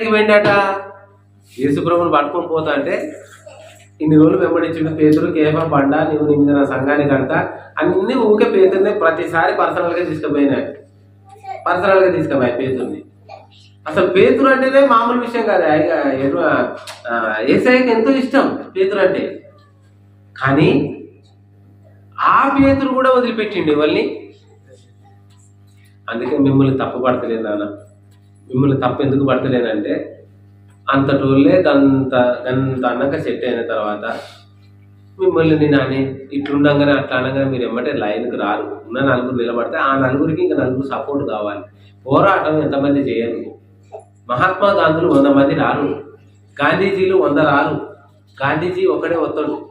ఎక్కడికి పోయిండట యేసుప్రభుని పట్టుకొని పోతా అంటే ఇన్ని రోజులు వెంబడించుడు పేతురు కేవలం బండ నువ్వు నీ మీద నా సంఘానికి అంట అన్ని ఊకే పేతుర్ని ప్రతిసారి పర్సనల్గా తీసుకుపోయినాయి పర్సనల్గా తీసుకుపోయాయి పేతుర్ని. అసలు పేతురు అంటేనే మామూలు విషయం కాదు. ఏసఐకి ఎంతో ఇష్టం పేతురు అంటే. కానీ ఆ పేతురు కూడా వదిలిపెట్టిండి వాళ్ళని అందుకే మిమ్మల్ని తప్పుపడతలేదు నాన్న. మిమ్మల్ని తప్ప ఎందుకు పడతలేనంటే అంతటోళ్ళే గంత గంత అన్నాక సెట్ అయిన తర్వాత మిమ్మల్ని నేను అని ఇట్లుండగానే అట్లా అనగానే మీరు ఎమ్మటే లైన్కి రారు. ఉన్న నలుగురు నిలబడితే ఆ నలుగురికి ఇంకా నలుగురు సపోర్ట్ కావాలి. పోరాటం ఎంతమంది చేయరు. మహాత్మా గాంధీలు వంద మంది రారు. గాంధీజీలు వంద రారు. గాంధీజీ ఒకడే వస్తాడు.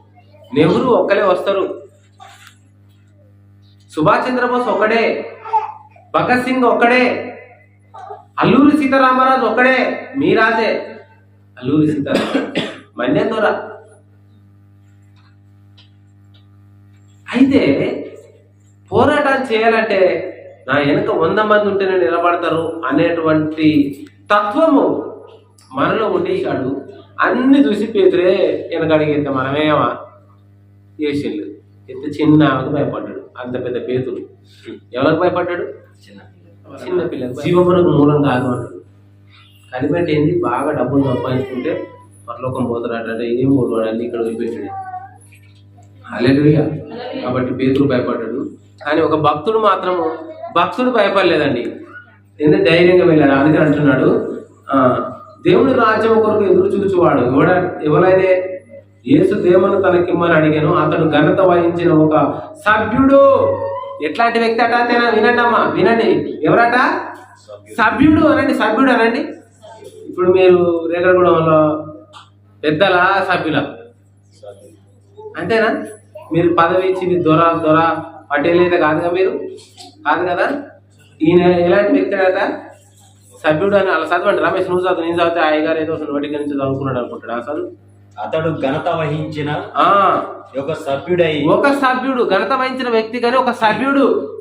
నెహ్రూ ఒక్కడే వస్తారు. సుభాష్ చంద్రబోస్ ఒక్కడే. భగత్ సింగ్ ఒక్కడే. అల్లూరి సీతారామరాజు ఒక్కడే మీ రాజే అల్లూరి సీతారామరాజు. మన్యం దొర అయితే పోరాటం చేయాలంటే నా వెనుక వంద మంది ఉంటేనే నిలబడతారు అనేటువంటి తత్వము మనలో ఉండేసాడు అన్ని చూసి పేతురే వెనకడిగి మనమేమా? చేసిండు ఎంత చిన్న ఆమెకు భయపడ్డాడు. అంత పెద్ద పేతుడు. ఎవరికి భయపడ్డాడు? చిన్న పిల్లలు. జీవమునకు మూలం కాదు అంటారు కలిపెట్టి ఏంది? బాగా డబ్బులు సంపాదించుకుంటే పరలోకం పోతారట ఏం పోతాడు? ఇక్కడ వదిలిపెట్టాడు హల్లెలూయా కాబట్టి పేదలు భయపడ్డాడు. కానీ ఒక భక్తుడు మాత్రము భక్తుడు భయపడలేదండి. ఎందుకంటే ధైర్యంగా వెళ్ళాడు. అందుకని అంటున్నాడు దేవుని రాజ్యం కొరకు ఎదురు చూచువాడు. ఎవడ ఎవరైతే యేసు దేవుని తనకిమ్మని అడిగాను అతడు ఘనత వహించిన ఒక సభ్యుడు. ఎట్లాంటి వ్యక్తి అట అంతేనా? వినండి అమ్మా వినండి. ఎవరట? సభ్యుడు అనండి సభ్యుడు అనండి. ఇప్పుడు మీరు రేగడగూడెంలో పెద్దల సభ్యుల? అంతేనా? మీరు పదవి ఇచ్చింది దొర దొర పటేల్ అయితే కాదుగా మీరు? కాదు కదా? ఈయన ఎలాంటి వ్యక్తి కదా సభ్యుడు అని అలా చదవండి. రమేష్ నువ్వు చదువు నేను చదివితే ఆయన గారు ఏదో నోటికి నుంచి చదువుకున్నాడు అనుకుంటాడు. ఆ చదువు? అతడు ఘనత వహించిన ఆ, ఒక సభ్యుడై ఒక సభ్యుడు ఘనత వహించిన వ్యక్తి కానీ ఒక సభ్యుడు.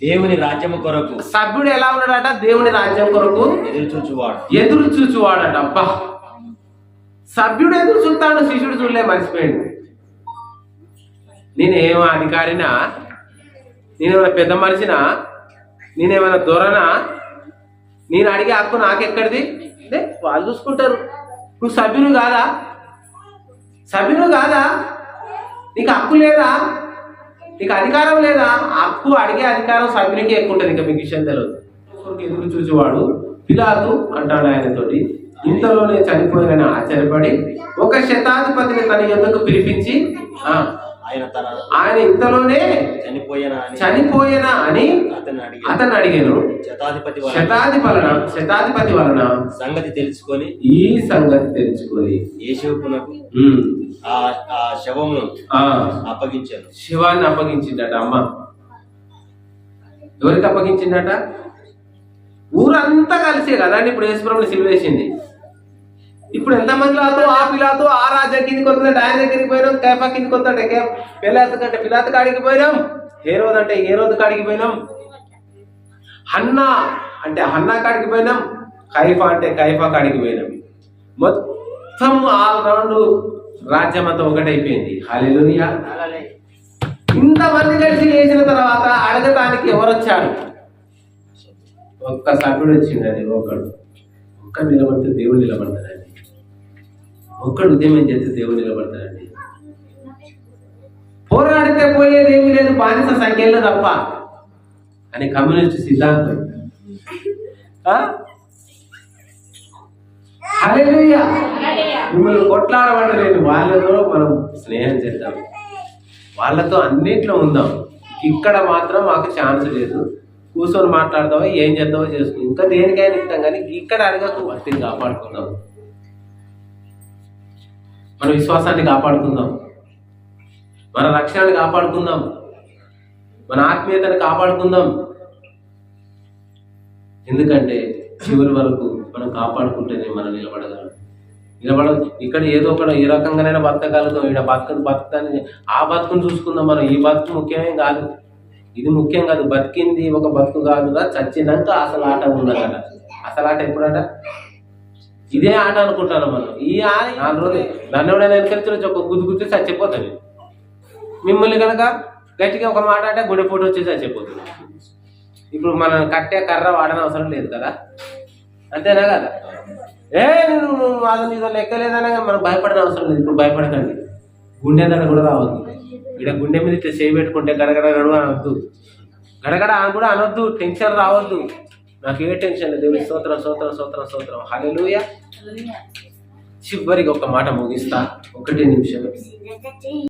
దేవుని రాజ్యము కొరకు. సభ్యుడు ఎలా ఉన్నాడట? దేవుని రాజ్యం కొరకు ఎదురు చూచువాడు. ఎదురు చూచువాడట. అబ్బా. సభ్యుడు ఎదురు చూస్తాడు శిష్యుడు చూడలే మర్చిపోయాడు. నేనేమో అధికారినా? నేనేమైనా పెద్ద మనిషినా? నేనేమైనా దొరనా? నేను అడిగే హక్కు నాకెక్కడిది? వాళ్ళు చూసుకుంటారు. నువ్వు సభ్యుడు కాదా? సభ్యుడు కాదా? నీకు హక్కు లేదా? నీకు అధికారం లేదా? హక్కు అడిగే అధికారం సభ్యునికి ఎక్కువ ఉంటుంది ఇంకా మీకు విషయం తెలియదు ఎదురు చూసేవాడు పిలాతు అంటాడు ఆయనతోటి. ఇంతలోనే చనిపోయిన ఆశ్చర్యపడి ఒక శతాధిపతిని తన ఎందుకు పిలిపించి ఆ, ఆయన తన ఆయన ఇంతలోనే చనిపోయిన అని చనిపోయినా అని అతను అడిగి అతను అడిగాను శతాధిపతి వలన శతాధి వలన శతాధిపతి వలన సంగతి తెలుసుకొని ఈ సంగతి తెలుసుకొని ఉమ్, ఆ ఆ శవమును ఆ. అప్పగించాను శివాన్ని అప్పగించిందట అమ్మ. ఎవరికి అప్పగించిందట? ఊరంతా కలిసే కదండి ఇప్పుడు యేసుప్రభుని సిలివేసింది ఇప్పుడు ఎంతమంది లాతో ఆ పిలాతో ఆ రాజా కిందికి వస్తుందంటే ఆయన దగ్గరికి పోయినాం కేఫా కిందికి వస్తుందంటే కే పిలాతు కంటే పిలాతు కాడికి పోయినాం. ఏ రోజు అంటే ఏ రోజు కాడికి పోయినాం? హన్నా అంటే హన్నా కాడికి పోయినాం కైఫా అంటే కైఫా కాడికి పోయినాం. మొత్తం ఆల్ రౌండ్ రాజ్యం అంతా ఒకటైపోయింది. హాలేలుయా ఇంతమంది కలిసి చేసిన తర్వాత అడగటానికి ఎవరు వచ్చారు ఒక్క సభ్యుడు వచ్చిండీ ఒకడు. ఒక్క నిలబడితే దేవుడు నిలబడతాడండి ఒక్కడు ఉద్యమం చేస్తే దేవుడు నిలబడతాడండి. పోరాడితే పోయేది ఏమీ లేదు బానిస సంఖ్యలో తప్ప. అని కమ్యూనిస్ట్ సిద్ధాంతం. మిమ్మల్ని కొట్లాడబడలేదు వాళ్ళతో మనం స్నేహం చేద్దాం. వాళ్ళతో అన్నిట్లో ఉందాం. ఇక్కడ మాత్రం మాకు ఛాన్స్ లేదు. కూర్చొని మాట్లాడదామో ఏం చేద్దామో చేసుకుందాం. ఇంకా దేనికైనా ఇస్తాం కానీ ఇక్కడ అడగకు వాటిని కాపాడుకుందాం. మన విశ్వాసాన్ని కాపాడుకుందాం. మన రక్షణను కాపాడుకుందాం. మన ఆత్మీయతను కాపాడుకుందాం. ఎందుకంటే చివరి వరకు మనం కాపాడుకుంటేనే మనం నిలబడగలం. నిలబడ ఇక్కడ ఏదో ఒక ఏ రకంగానైనా బతకగలుగుతాం. ఇక్కడ బతకదు బతకని ఆ బతుకుని చూసుకుందాం మనం. ఈ బతుకు ముఖ్యమేం కాదు. ఇది ముఖ్యం కాదు. బతికింది ఒక బతుకు కాదుగా చచ్చినాక అసలు ఆట ఉండదట. అసలు ఆట ఎప్పుడట? ఇదే ఆట అనుకుంటాను మనం. ఈ ఆట నాలుగు రోజులు నన్ను ఎవడైనా ఒక గుద్దు గుద్ది చచ్చిపోతుంది మిమ్మల్ని కనుక గట్టిగా ఒక మాట అంటే గుండె పోటు వచ్చి చచ్చిపోతుంది ఇప్పుడు మనం కట్టే కర్ర వాడని అవసరం లేదు కదా? అంతేనా కదా? ఏ నువ్వు నువ్వు వాళ్ళ మీద లెక్కలేదనే మనం భయపడిన అవసరం లేదు. ఇప్పుడు భయపడకండి. గుండె దగ్గర కూడా రావద్దు. ఇక్కడ గుండె మీద ఇట్లా చేయి పెట్టుకుంటే గడగడ గడవ అనొద్దు. గడగడ అని కూడా అనొద్దు. టెన్షన్ రావద్దు. నాకు ఏ టెన్షన్ లేదు. దేవుడి స్తోత్రం స్తోత్రం స్తోత్రం స్తోత్రం. హల్లెలూయ చివరికి ఒక మాట ముగిస్తా. ఒకటి నిమిషం.